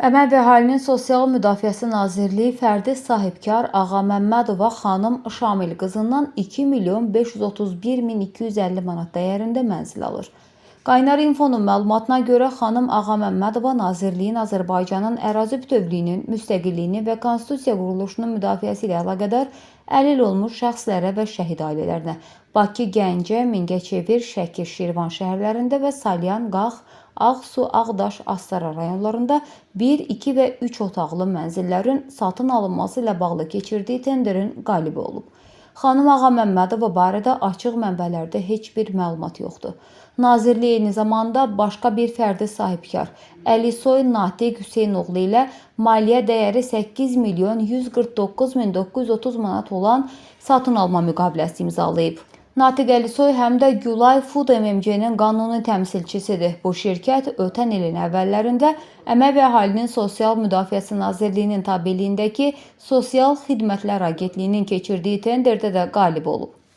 Əmək və Əhalinin Sosial Müdafiəsi Nazirliyi fərdi sahibkar Ağa Məmmədova xanım Şamil qızından 2 milyon 531 min 250 manat dəyərində mənzil alır. Qaynar infonun məlumatına görə xanım Ağa Məmmədova Nazirliyin Azərbaycanın ərazi bütövlüyünün, müstəqilliyini və konstitusiya quruluşunun müdafiəsi ilə əlaqədar əlil olmuş şəxslərə və şəhid ailələrinə Bakı, Gəncə, Mingəçevir, Şəki, Şirvan şəhərlərində və Salyan, Qax, Ağsu, Ağdaş, Astara rayonlarında 1, 2 və 3 otaqlı mənzillərin satın alınması ilə bağlı keçirdiyi tenderin qalibi olub. Xanım Ağa Məmmədova barədə açıq mənbələrdə heç bir məlumat yoxdur. Nazirlik eyni zamanda başqa bir fərdi sahibkar Əlisoy Natiq Hüseynoğlu ilə maliyyə dəyəri 8 milyon 149 min 930 manat olan satın alma müqaviləsi imzalayıb. Natiq Əlisoy həm də Gülay Food MMC-nin qanuni təmsilçisidir. Bu şirkət ötən ilin əvvəllərində Əmək və Əhalinin Sosial Müdafiəsi Nazirliyinin tabeliyindəki Sosial Xidmətlər Agentliyinin keçirdiyi tenderdə də qalib olub.